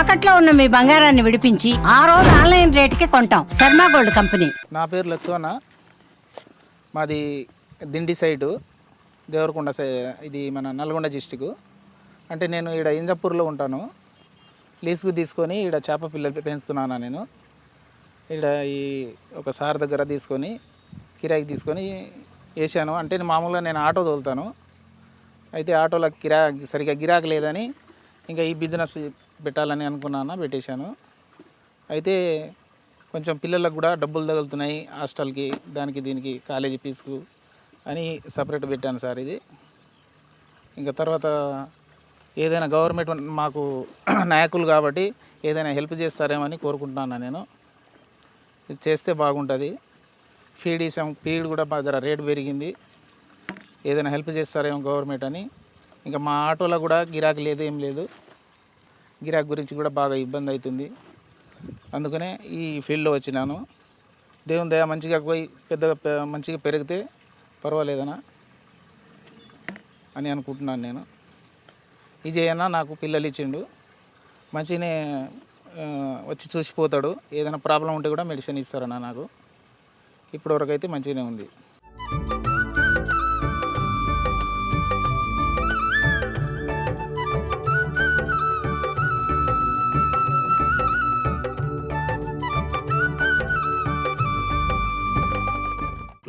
తాకట్లో ఉన్న మీ బంగారాన్ని విడిపించి ఆ రోజు ఆన్లైన్ రేటుకి కొంటాం. Sharma gold company. నా పేరు లక్ష్మణ. మాది దిండి సైడు దేవరకొండ సై ఇది మన నల్గొండ డిస్టిక్ అంటే నేను ఈడ ఇంజపూర్లో ఉంటాను. లీజుకు తీసుకొని ఈడ చేప పిల్లలు పెంచుతున్నాను నేను. ఈడ ఈ ఒక సార్ దగ్గర తీసుకొని కిరాయికి తీసుకొని వేసాను. అంటే నేను మామూలుగా నేను ఆటో తోలుతాను. అయితే ఆటోలో కిరా సరిగ్గా గిరాకు లేదని ఇంకా ఈ బిజినెస్ పెట్టాలని అనుకున్నాను? పెట్టేశాను. అయితే కొంచెం పిల్లలకు కూడా డబ్బులు తగులుతున్నాయి హాస్టల్కి దానికి దీనికి కాలేజీ ఫీజుకు అని సపరేట్ పెట్టాను సార్ ఇది. ఇంకా తర్వాత ఏదైనా గవర్నమెంట్ మాకు నాయకులు కాబట్టి ఏదైనా హెల్ప్ చేస్తారేమని కోరుకుంటున్నాను నేను. ఇది చేస్తే బాగుంటుంది. ఫీడ్ ఇసాం ఫీడ్ కూడా మా దగ్గర రేటు పెరిగింది. ఏదైనా హెల్ప్ చేస్తారేమో గవర్నమెంట్ అని. ఇంకా మా ఆటోలో కూడా గిరాకీ లేదు ఏం లేదు. గిరాకీ గురించి కూడా బాగా ఇబ్బంది అవుతుంది అందుకనే ఈ ఫీల్డ్లో వచ్చినాను. దేవుని దయ మంచిగా పోయి పెద్దగా మంచిగా పెరిగితే పర్వాలేదనా అని అనుకుంటున్నాను నేను. విజయన్న నాకు పిల్లలు ఇచ్చిండు. మంచిగానే వచ్చి చూసిపోతాడు. ఏదైనా ప్రాబ్లం ఉంటే కూడా మెడిసిన్ ఇస్తారన్న నాకు. ఇప్పటివరకు అయితే మంచిగానే ఉంది.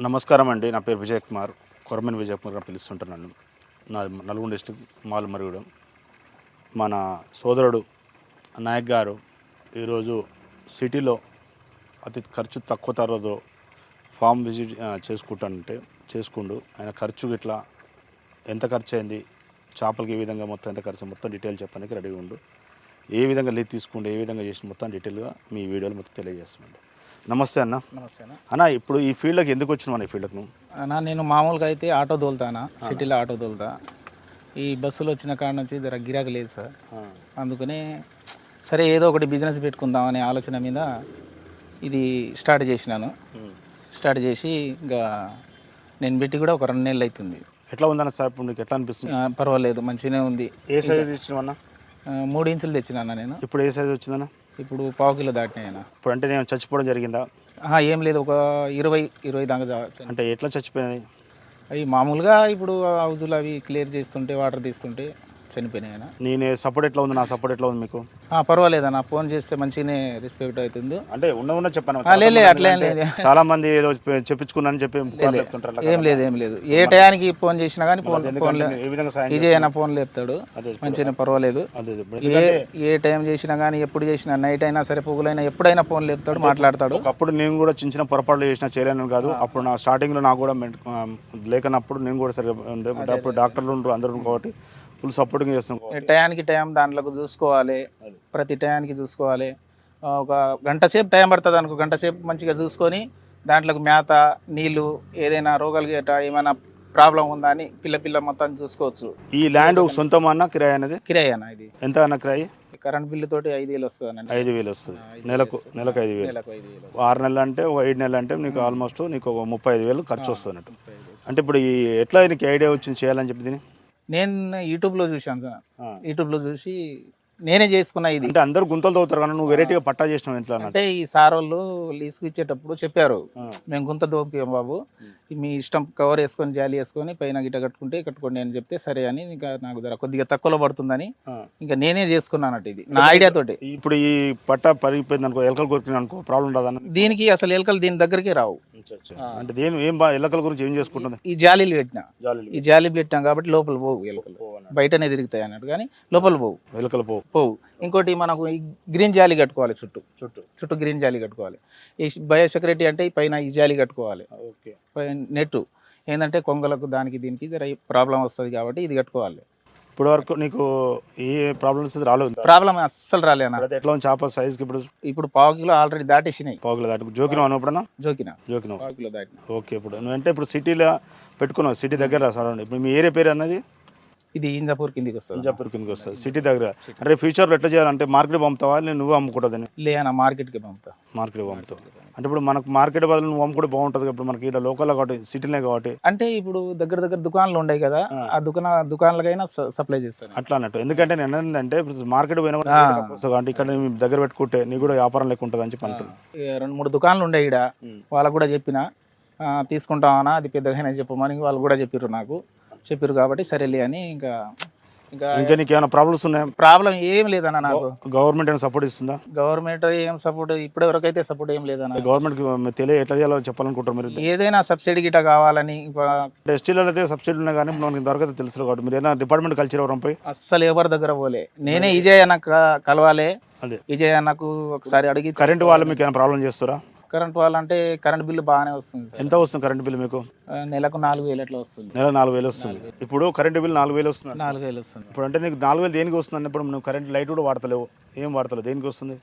నమస్కారం అండి. నా పేరు విజయ్ కుమార్. కొరమని విజయ్ కుమార్ పిలుస్తుంటున్నాను నా నల్గొండ డిస్టిక్ మాలమరుగుడం మన సోదరుడు నాయక్ గారు ఈరోజు సిటీలో అతి ఖర్చు తక్కువ తరగతిలో ఫామ్ విజిట్ చేసుకుంటానంటే చేసుకుండు. ఆయన ఖర్చు ఇట్లా ఎంత ఖర్చు అయింది చేపలకి ఏ విధంగా మొత్తం ఎంత ఖర్చు మొత్తం డీటెయిల్ చెప్పడానికి రెడీగా ఉండు. ఏ విధంగా లీడ్ తీసుకుంటే ఏ విధంగా చేసి మొత్తం డీటెయిల్గా మీ వీడియోలు మొత్తం తెలియజేస్తున్నాడు నమస్తే అన్న. నమస్తే అన్న. అన్న ఇప్పుడు ఈ ఫీల్డ్కి ఎందుకు వచ్చినావు అన్న ఈ ఫీల్డ్కి నువ్వు? అన్న నేను మామూలుగా అయితే ఆటో తోలుతానా సిటీలో ఆటో తోలుతా. ఈ బస్సులో వచ్చిన కాడ నుంచి జర గిరాకీ లేదు సార్. అందుకనే సరే ఏదో ఒకటి బిజినెస్ పెట్టుకుందాం అనే ఆలోచన మీద ఇది స్టార్ట్ చేసినాను. స్టార్ట్ చేసి ఇంకా నేను పెట్టి కూడా ఒక రెండు నెలలు అవుతుంది ఎట్లా ఉందన్న సార్ ఇప్పుడు నీకు? ఎట్లా అనిపిస్తుంది? పర్వాలేదు మంచిగానే ఉంది. ఏ సైజ్ ఇచ్చినావన్న ఆ, మూడు ఇంచులు తెచ్చినాను నేను. ఇప్పుడు ఏ సైజ్ వచ్చిందన్న? ఇప్పుడు పావు కిలో దాటినాయన ఇప్పుడు అంటే నేను చచ్చిపోవడం జరిగిందా? ఏం లేదు ఒక ఇరవై ఇరవై దాకా అంటే ఎట్లా చచ్చిపోయింది? అవి మామూలుగా ఇప్పుడు హౌజులు అవి క్లియర్ చేస్తుంటే వాటర్ తీస్తుంటే చనిపోయినాయి ఆయన నేను సపోర్ట్ ఎట్లా ఉంది నా సపోర్ట్ ఎట్లా ఉంది మీకు? పర్వాలేదన్న ఫోన్ చేస్తే మంచిగానే రెస్పెక్ట్ అవుతుంది. అంటే ఉన్న ఉన్న చెప్పాను అట్లా. చాలా మంది ఏదో చె- చెప్పించుకున్నానని చెప్పి ఏం లేదు ఏం లేదు. ఏ టయానికి ఫోన్ చేసినా కానీ ఫోన్ ఫోన్ ఫోన్ లేపుతాడు మంచిగానే పర్వాలేదు. ఏ టైం చేసినా కానీ ఎప్పుడు చేసినా నైట్ అయినా సరే పొగులైనా ఎప్పుడైనా ఫోన్ లేపుతాడు మాట్లాడతాడు. ఒకప్పుడు నేను కూడా చిన్న చిన్న పొరపాట్లు చేసిన చేయలేను కాదు. అప్పుడు నా స్టార్టింగ్లో నాకు కూడా లేకనప్పుడు నేను కూడా సరే ఉండే. అప్పుడు డాక్టర్లు ఉండరు అందరూ కాబట్టి ఫుల్ సపోర్టింగ్ చేస్తున్నాం టయానికి టైం దాంట్లోకి చూసుకోవాలి. ప్రతి టయానికి చూసుకోవాలి. ఒక గంట సేపు టైం పడుతుంది అనుకో గంట సేపు మంచిగా చూసుకొని దాంట్లోకి మేత నీళ్ళు ఏదైనా రోగాలు గేట ఏమైనా ప్రాబ్లం ఉందా అని పిల్ల పిల్ల మొత్తం చూసుకోవచ్చు. ఈ ల్యాండ్ సొంతం అన్న కిరాయి అనేది? కిరాయి అన్న ఇది. ఎంత అన్న కిరాయి? కరెంట్ బిల్లు తోటి ఐదు వేలు వస్తుంది. ఐదు వేలు వస్తుంది. నెలకు నెలకు ఐదు వేలు ఆరు నెలలు అంటే ఒక ఐదు నెలలు అంటే నీకు ఆల్మోస్ట్ నీకు ఒక ముప్పై ఐదు వేలు ఖర్చు వస్తుంది అంటే ఇప్పుడు ఈ ఎట్లా నీకు ఐడియా వచ్చింది చేయాలని చెప్పి దీన్ని నేను యూట్యూబ్లో చూశాను సార్. యూట్యూబ్లో చూసి నేనే చేసుకున్నా ఇది. అంటే అందరు గుంతలు తవ్వుతారు కానీ నువ్వు వెరైటీగా పట్టా చేసినావు అన్నట్టు. అంటే ఈ సార్ వాళ్ళు లీజుకి ఇచ్చేటప్పుడు చెప్పారు. మేము గుంత దోపియం బాబు. మీ ఇష్టం కవర్ వేసుకొని జాలి వేసుకొని పైన గిట్ట కట్టుకుంటే కట్టుకోండి అని చెప్తే సరే అని ఇంకా నాకు ధర కొద్దిగా తక్కువలో పడుతుందని. ఇంకా నేనే చేసుకున్నానట ఇది. నా ఐడియా తోటి. ఇప్పుడు ఈ పట్టా పరిగిపోయింది అనుకో ఎలకలు కొరికింది అనుకో ప్రాబ్లం రాదన్న దీనికి అసలు ఎలకలు దీని దగ్గరికి రావు. అంటే దేని ఏం బా ఎలకల గురించి ఏం చేసుకుంటుంది? ఈ జాలీలు పెట్టిన. జాలీలు ఈ జాలీలు పెట్టాం కాబట్టి లోపల పోవు ఎలకలు. బయటనే తిరుగుతాయి అన్నట్టు కానీ లోపల పోవు. ఎలకలు పోవు. పోవు. ఇంకోటి మనకు ఈ గ్రీన్ జాలి కట్టుకోవాలి చుట్టూ. చుట్టూ. చుట్టూ గ్రీన్ జాలి కట్టుకోవాలి. ఈ బయోసెక్యూరిటీ అంటే ఈ పైన ఈ జాలి కట్టుకోవాలి. ఓకే. నెట్ ఏంటంటే కొంగలకు దానికి దీనికి ప్రాబ్లం వస్తుంది కాబట్టి ఇది కట్టుకోవాలి. ఇప్పుడు వరకు నీకు ఏ ప్రాబ్లమ్స్ రాలేదు. ప్రాబ్లం అస్సలు రాలేనా ఎట్లా ఉంది చేప సైజ్కి ఇప్పుడు? ఇప్పుడు పావు కిలో ఆల్రెడీ దాటేసినాయి. పోగల దాటి జోకినావు అన్నప్పుడన్నా జోకిన. జోకినావు. పావు కిలో దాటిన. ఓకే ఇప్పుడు నువ్వు అంటే ఇప్పుడు సిటీలో పెట్టుకున్నావు సిటీ దగ్గర సరౌండ్ ఇప్పుడు మీ ఏరియా పేరు అన్నది? ఇది ఇంజాపూర్ కిందికి వస్తుంది ఇంజాపూర్ కిందకి వస్తుంది. సిటీ దగ్గర. అంటే ఫ్యూచర్లో ఎట్లా చేయాలంటే మార్కెట్ పంపుతావా? నేను నువ్వు అమ్ముకుంటుందని అన్న మార్కెట్కి పంపుతా. మార్కెట్ పంపుతావు. అంటే ఇప్పుడు మనకు మార్కెట్ బదులు నువ్వు అమ్ముకుంటే బాగుంటుంది ఇప్పుడు మనకి ఇక్కడ లోకల్లో కాబట్టి సిటీలే కాబట్టి. అంటే ఇప్పుడు దగ్గర దగ్గర దుకాణాలు ఉన్నాయి కదా ఆ. దుకాణ దుకాణాలకైనా సప్లై చేస్తాను. అట్లా అన్నట్టు. ఎందుకంటే నేను ఏంటంటే ఇప్పుడు మార్కెట్ పోయినా కూడా కాబట్టి ఇక్కడ నీ దగ్గర పెట్టుకుంటే నీకు కూడా వ్యాపారం ఉంటుంది అని చెప్పి అంటున్నాను రెండు మూడు దుకాణాలు ఉండే ఇక్కడ వాళ్ళకు కూడా చెప్పిన తీసుకుంటామన్నా అది పెద్దగానే చెప్పమని వాళ్ళు కూడా చెప్పారు నాకు. చెప్పారు కాబట్టి సరేలే అని ఇంకా ఇంకా ఇంకా నీకు ఏమైనా ప్రాబ్లమ్స్ ఉన్నాయా? ప్రాబ్లం ఏం లేదన్న నాకు. గవర్నమెంట్ ఏమైనా సపోర్ట్ ఇస్తుందా? గవర్నమెంట్ ఏం సపోర్ట్ ఇప్పటి వరకు అయితే సపోర్ట్ ఏం లేదన్న. గవర్నమెంట్ తెలియ ఎట్లా చేయాలో చెప్పాలనుకుంటారు మీరు ఏదైనా సబ్సిడీ గిట్ట కావాలని ఇంకా ఎస్టీలలో అయితే సబ్సిడీ ఉన్నాయి కానీ మనకి ఇంతవరకు తెలుసు కాబట్టి మీరు ఏమైనా డిపార్ట్మెంట్ కల్చర్ ఎవరం పోయి? అస్సలు ఎవరి దగ్గర పోలే. నేనే విజయ్ అన్న కలవాలి. అదే. విజయ్ అన్నకు ఒకసారి అడిగి కరెంట్ వాళ్ళు మీకు ఏమైనా ప్రాబ్లం చేస్తారా? కరెంట్ వాళ్ళంటే కరెంట్ బిల్లు బాగానే వస్తుంది సార్. ఎంత వస్తుంది కరెంట్ బిల్ మీకు? ఆ, నెలకు నాలుగు వేలు ఎట్లా వస్తుంది. నెల నాలుగు వేలు వస్తుంది. ఇప్పుడు కరెంట్ బిల్ నాలుగు వేలు వస్తుంది. నాలుగు వేలు వస్తుంది. ఇప్పుడు అంటే నీకు నాలుగు వేలు దేనికి వస్తుంది అన్నప్పుడు నువ్వు కరెంట్ లైట్ కూడా వాడతలేవు. ఏం వాడతలేవు? దేనికి వస్తుంది?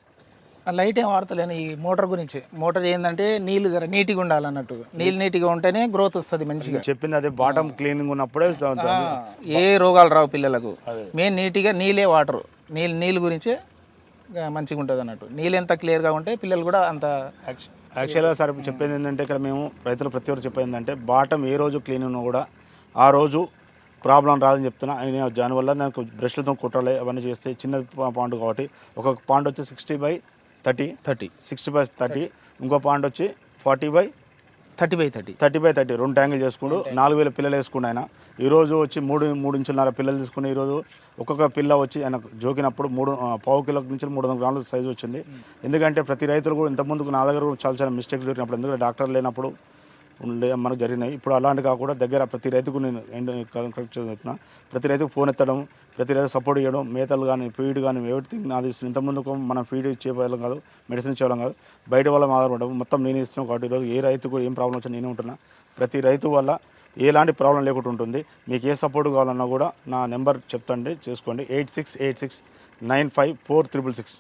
ఆ లైట్ ఏం వాడతలేను. ఈ మోటార్ గురించి. మోటార్ ఏంటంటే నీళ్ళు జర నీట్గా ఉండాలన్నట్టు. నీళ్ళు నీట్గా ఉంటేనే గ్రోత్ వస్తుంది మంచిగా. చెప్పింది అదే బాటమ్ క్లీనింగ్ ఉన్నప్పుడే ఆ, ఏ రోగాలు రావు పిల్లలకు. మెయిన్ నీట్గా నీళ్ళే వాటర్. నీళ్ళు నీళ్ళు గురించే ఆ, మంచిగా ఉంటుంది అన్నట్టు నీళ్ళు ఎంత క్లియర్గా ఉంటే పిల్లలు కూడా అంత యాక్చువల్గా సార్ చెప్పేది ఏంటంటే ఇక్కడ మేము రైతులు ప్రతి ఒక్కరు చెప్పేది ఏంటంటే బాటం ఏ రోజు క్లీన్ ఉన్నా కూడా ఆ రోజు ప్రాబ్లం రాదని చెప్తున్నా. ఆయన దానివల్ల నాకు బ్రష్లతో కుట్రాలి అవన్నీ చేస్తే చిన్న పాండ్ కాబట్టి ఒక పాండ్ వచ్చి sixty by thirty thirty sixty by thirty ఇంకో పాండ్ వచ్చి forty by thirty by thirty. Thirty by thirty రెండు ట్యాంకులు చేసుకుంటూ నాలుగు వేల పిల్లలు వేసుకుండు ఆయన. ఈరోజు వచ్చి మూడు మూడు ఇంచున్నర పిల్లలు తీసుకుని ఈరోజు ఒక్కొక్క పిల్ల వచ్చి ఆయన జోకినప్పుడు మూడు పావు కిలో నుంచి మూడు వందల గ్రాముల సైజు వచ్చింది. ఎందుకంటే ప్రతి రైతులు కూడా ఇంతకుముందుకు నా దగ్గర కూడా చాలా చాలా మిస్టేక్స్ జరిగినప్పుడు ఎందుకంటే డాక్టర్ లేనప్పుడు ఉండే మనకు జరిగినాయి. ఇప్పుడు అలాంటి కాకుండా దగ్గర ప్రతి రైతుకు నేను ఎండ్ కరెక్ట్ చేస్తున్నా ప్రతి రైతుకు ఫోన్ ఎత్తడం ప్రతి రైతు సపోర్ట్ చేయడం మేతలు కానీ ఫీడ్ కానీ ఎవ్రీథింగ్ నాది ఇస్తుంది ఇంతకుముందుకు మనం ఫీడ్ ఇచ్చేవాళ్ళం కాదు మెడిసిన్ ఇచ్చేవాళ్ళం కాదు. బయట వాళ్ళ ఆధారపడడం. మొత్తం నేనే ఇస్తున్నాను కాబట్టి ఈరోజు ఏ రైతుకు ఏం ప్రాబ్లం వచ్చినా నేనే ఉంటున్నా. ప్రతి రైతు వల్ల ఎలాంటి ప్రాబ్లం లేకుండా ఉంటుంది. మీకు ఏ సపోర్ట్ కావాలన్నా కూడా నా నెంబర్ చెప్తండి చేసుకోండి. Eight six eight six nine five four triple six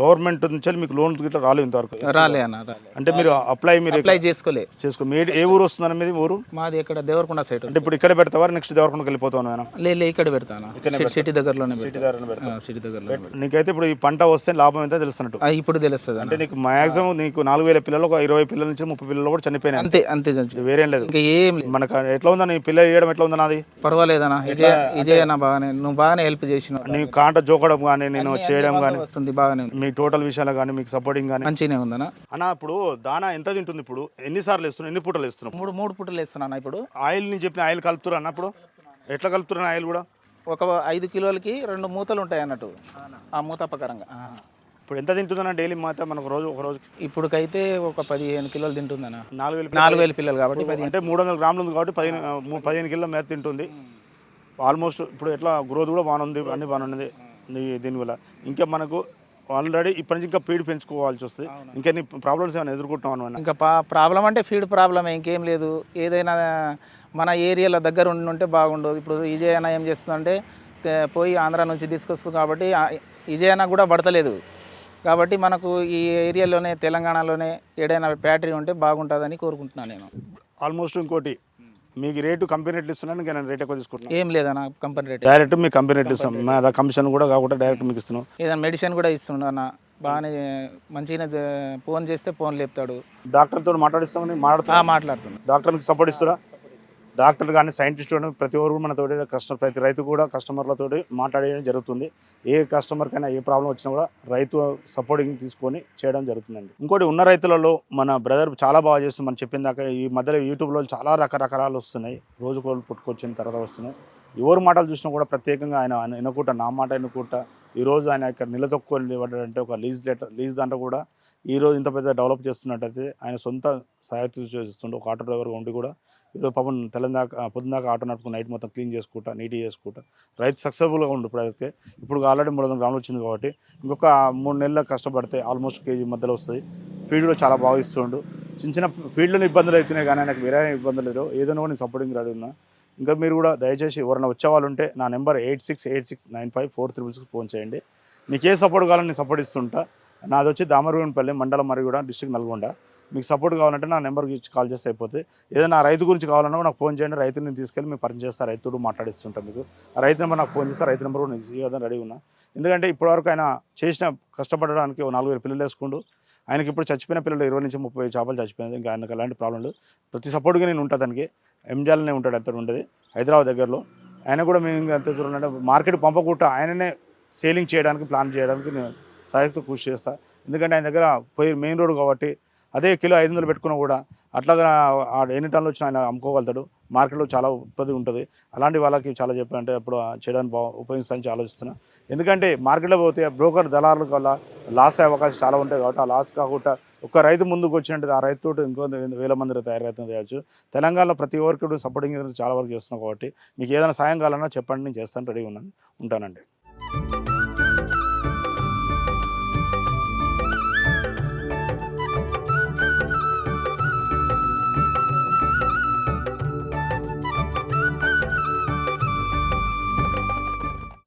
government నుంచి మీకు లోన్ గిట్లా రాలేదు ఇంతవరకు. రాలే అన్న రాలే అంటే మీరు అప్లై మీరు అప్లై చేసుకోలే. చేసుకో. మీ ఏ ఊరు వస్తుందని మీది ఊరు? మాది ఇక్కడ దేవరకొండ సైడ్ అంటే ఇప్పుడు ఇక్కడ పెడతావా? నెక్స్ట్ దేవరకొండకి వెళ్ళిపోతాను నేను లే లే ఇక్కడ పెడతాను సిటీ దగ్గరలోనే పెడతా. సిటీ దగ్గరలో నీకైతే ఇప్పుడు ఈ పంట వస్తే లాభం ఎంత తెలుస్తున్నట్టు? ఇప్పుడు తెలుస్తుంది అంటే నీకు మాక్సిమం నీకు నాలుగు వేల పిల్లలు ఒక ఇరవై పిల్లల నుంచి ముప్పై పిల్లలు కూడా చనిపోయినాయి. అంతే అంతే. ఇది వేరేం లేదు. ఇంకా ఏం లేదు. మనకు ఎట్లా ఉందా నీ పిల్ల వేయడం ఎట్లా ఉందా నాది పర్వాలేదన్నా ఇజయ్ ఇజయ్ అన్న బాగానే. నువ్వు బాగానే హెల్ప్ చేసినావు. నీ కాంట జోకడం కానీ నేను చేయడం కానీ. వస్తుంది బాగానే మీ టోటల్ విషయాలు కానీ మీకు సపోర్టింగ్ కానీ. మంచిగానే ఉందన్న. అన్న ఇప్పుడు దానా ఎంత తింటుంది ఇప్పుడు? ఎన్నిసార్లు ఇస్తున్నావు ఎన్ని పూటలు ఇస్తున్నావు మూడు మూడు పుట్టలు వేస్తున్నా ఇప్పుడు. ఆయిల్ నేను చెప్పిన ఆయిల్ కలుపుతురా అన్న ఇప్పుడు? ఎట్లా కలుపుతున్నా ఆయిల్ కూడా? ఒక ఐదు కిలోలకి రెండు మూతలు ఉంటాయి అన్నట్టు. ఆ మూత ప్రకారంగా. ఇప్పుడు ఎంత తింటుందన్న డైలీ మాత? మనకు రోజు ఒక రోజు. ఇప్పుడుకైతే ఒక పదిహేను కిలోలు తింటుందన్న. నాలుగు వేలు నాలుగు వేల పిల్లలు కాబట్టి పది అంటే మూడు వందల గ్రాములు ఉంది కాబట్టి పదిహేను పదిహేను కిలో మేత తింటుంది. ఆల్మోస్ట్ ఇప్పుడు ఎట్లా గ్రోత్ కూడా బాగుంది అన్ని బాగున్నది దీనివల్ల. ఇంకా మనకు ఆల్రెడీ ఇప్పటి నుంచి ఇంకా పీడ్ పెంచుకోవాల్సి వస్తుంది. ఇంకా నీ ప్రాబ్లమ్స్ ఏమైనా ఎదుర్కొంటాం అన్న? ఇంకా ప్రాబ్లం అంటే ఫీడ్ ప్రాబ్లం ఇంకేం లేదు. ఏదైనా మన ఏరియాలో దగ్గర ఉండి ఉంటే బాగుండదు. ఇప్పుడు విజయ్ అన్న ఏం చేస్తుందంటే పోయి ఆంధ్ర నుంచి తీసుకొస్తుంది కాబట్టి ఆ- విజయ్ అన్న కూడా పడతలేదు. కాబట్టి మనకు ఈ ఏరియాలోనే తెలంగాణలోనే ఏదైనా ఫ్యాక్టరీ ఉంటే బాగుంటుందని కోరుకుంటున్నాను నేను. ఆల్మోస్ట్ ఇంకోటి మీకు రేటు కంపెనీ రేట్లు ఇస్తున్నాను ఇంకా నేను రేట్ ఎక్కువ తీసుకుంటున్నాను ఏం లేదన్న కంపెనీ రేట్. డైరెక్ట్ మీకు కంపెనీ రేట్లు ఇస్తాం మా అదా కమిషన్ కూడా కాకుండా డైరెక్ట్ మీకు ఇస్తున్నాం. ఏదైనా మెడిసిన్ కూడా ఇస్తుండ అన్న బాగానే మంచిగానే జ- ఫోన్ చేస్తే ఫోన్ లేపుతాడు. డాక్టర్తో మాట్లాడిస్తామని ఆ, మాట్లాడుతున్నా. మాట్లాడుతున్నాడు డాక్టర్కి సపోర్ట్ ఇస్తారా? డాక్టర్ కానీ సైంటిస్ట్ కానీ ప్రతి ఒక్కరు మనతోటి కస్టమర్ ప్రతి రైతు కూడా కస్టమర్లతోటి మాట్లాడడం జరుగుతుంది. ఏ కస్టమర్కైనా ఏ ప్రాబ్లం వచ్చినా కూడా రైతు సపోర్టింగ్ తీసుకొని చేయడం జరుగుతుందండి. ఇంకోటి ఉన్న రైతులలో మన బ్రదర్ చాలా బాగా చేస్తుంది. మనం చెప్పిన దాకా ఈ మధ్యలో యూట్యూబ్లో చాలా రకరకాలు వస్తున్నాయి. రోజు కోళ్ళు పుట్టుకొచ్చిన తర్వాత వస్తున్నాయి. ఎవరు మాటలు చూసినా కూడా ప్రత్యేకంగా ఆయన ఆయన ఎన్నుకుంటా నా మాట ఎన్నుకుంటా ఈరోజు ఆయన ఇక్కడ నిలదొక్కుని అంటే ఒక లీజ్ లెటర్ లీజ్ దాంట్లో కూడా ఈరోజు ఇంత పెద్ద డెవలప్ చేస్తున్నట్టయితే ఆయన సొంత సహాయత చేస్తుండే ఒక ఆటో డ్రైవర్గా ఉండి కూడా ఈరోజు పాపం తెలంగాణ పొద్దుదాకా ఆటో నడుపుకుని నైట్ మొత్తం క్లీన్ చేసుకుంటా నీట్గా చేసుకుంటా. రైతు సక్సెస్ఫుల్గా ఉండు ఇప్పుడైతే. ఇప్పుడు ఆల్రెడీ మూడు వందల గ్రాములు వచ్చింది కాబట్టి ఇంకొక మూడు నెలలు కష్టపడితే ఆల్మోస్ట్ కేజీ మధ్యలో వస్తుంది. ఫీల్డ్లో చాలా బాగా ఇస్తుండు. చిన్న చిన్న ఫీల్డ్లో ఇబ్బందులు అవుతున్నాయి కానీ నాకు వేరే ఇబ్బందులు లేదు ఏదైనా కూడా నేను సపోర్టింగ్ రెడీ ఉన్నా. ఇంకా మీరు కూడా దయచేసి ఎవరైనా వచ్చే వాళ్ళు ఉంటే నా number eight six eight six nine five four triple six phone చేయండి. మీకు ఏ సపోర్ట్ కావాలని నేను సపోర్ట్ ఇస్తుంటా. నాది వచ్చి దామరగూడపల్లి మండలం మరిగూడ డిస్ట్రిక్ట్ నల్గొండ. మీకు సపోర్ట్ కావాలంటే నా నెంబర్కి ఇచ్చి కాల్ చేస్తే అయిపోతే ఏదైనా రైతు గురించి కావాలన్నా కూడా నాకు ఫోన్ చేయండి. రైతుని తీసుకెళ్ళి మీకు పరిచయం చేస్తా రైతుడు మాట్లాడిస్తుంటాం మీకు. ఆ రైతు నెంబర్ నాకు ఫోన్ చేస్తే రైతు నెంబర్ కూడా నేను ఇవ్వదని రెడీ ఉన్నా. ఎందుకంటే ఇప్పటివరకు ఆయన చేసిన కష్టపడడానికి నాలుగు వేల పిల్లలు వేసుకుంటూ ఆయనకి ఇప్పుడు చచ్చిపోయిన పిల్లలు ఇరవై నుంచి ముప్పై చేపలు చచ్చిపోయింది ఇంకా ఆయనకు ఎలాంటి ప్రాబ్లం లేదు. ప్రతి సపోర్ట్గా నేను ఉంటాను దానికి ఎంజాల్నే ఉంటాడు అంత ఉండేది. హైదరాబాద్ దగ్గరలో. ఆయన కూడా మేము ఇంకా ఎంత దూరం అంటే మార్కెట్ పంపకుండా ఆయననే సేలింగ్ చేయడానికి ప్లాన్ చేయడానికి నేను సాయకుతో కృషి చేస్తా. ఎందుకంటే ఆయన దగ్గర పోయి మెయిన్ రోడ్ కాబట్టి అదే కిలో ఐదు వందలు పెట్టుకున్నా కూడా అట్లాగా ఎన్ని టన్నులు వచ్చినా ఆయన అమ్ముకోగలుగుతాడు. మార్కెట్లో చాలా ఉత్పత్తి ఉంటుంది. అలాంటి వాళ్ళకి చాలా చెప్పాలంటే అప్పుడు చేయడానికి బా ఉపయోగిస్తానని ఆలోచిస్తున్నా. ఎందుకంటే మార్కెట్లో పోతే బ్రోకర్ దళారుల వల్ల లాస్ అయ్యే అవకాశం చాలా ఉంటాయి కాబట్టి ఆ లాస్ కాకుండా ఒక రైతు ముందుకు వచ్చినట్టు ఆ రైతుతో ఇంకో వేల మంది తయారైతే చేయొచ్చు. తెలంగాణలో ప్రతి ఒక్కరికి సపోర్టింగ్ చాలా వరకు చేస్తున్నాం కాబట్టి మీకు ఏదైనా సాయం కావాలన్నా చెప్పండి నేను చేస్తాను రెడీ ఉన్నాను ఉంటానండి.